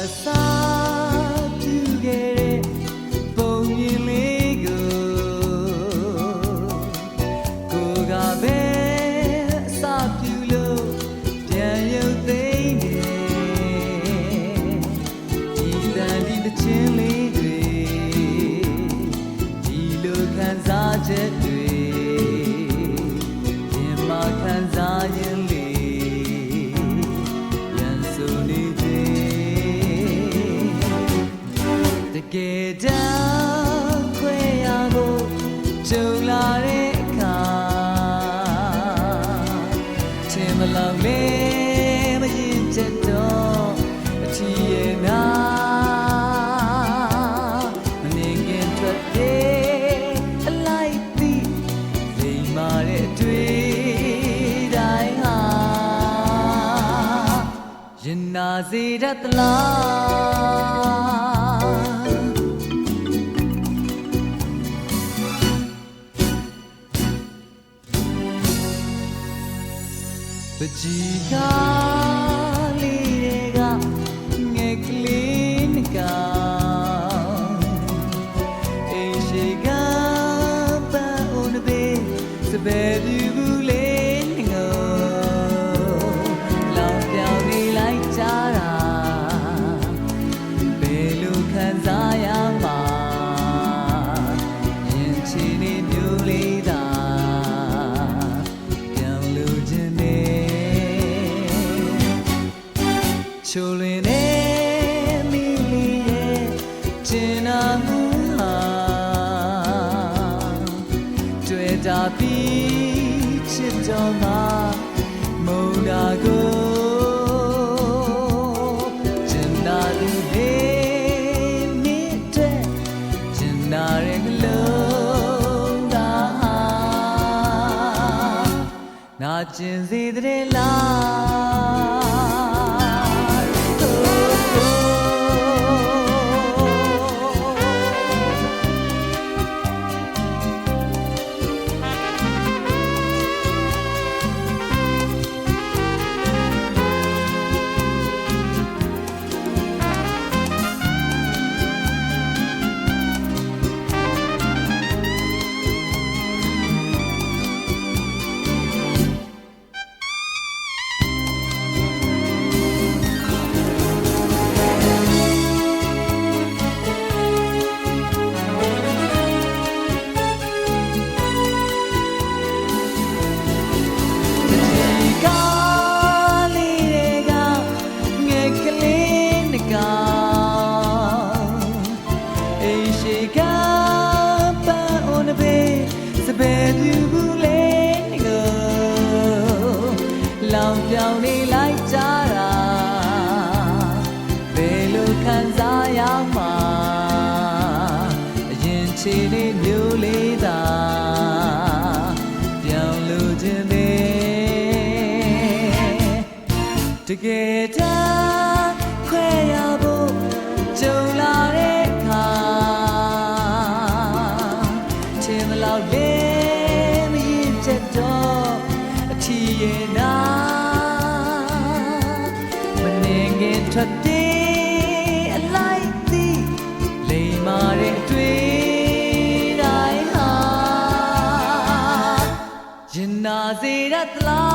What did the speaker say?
the sun. မလောက်လေမရင်ချက်တော့အချီရဲ့နာမနေခင်ထွက်တယ်အလိုက်ပြီးလိမ်မာတဲ့အတွေ့တိုင်းဟာရင်နာစေတတ်သလား ပကြီးကားလေးတွေကငယ်ကလေးနကောင်အိမ်ရှိကပန်းအိုးနဘေးစပယ်ပြူဘူး ပြီးချစ်တော်မှာမုန်းတာကိုကျင်နာသူလေးနေတဲ့ကျင်နာရဲ့နှလုံးသားနာကျင်စေတဲ့ တကယ်တမ်းခွဲရဖို့ကြုံလာတဲ့အခါချင်မလောက်လေမရင်ချက်တော့အထီးရဲ့နာမနေငင်ထွက်တယ်အလိုက်သည်လိမ်မာတဲ့အတွေ့တိုင်းဟာရင်နာစေရသလား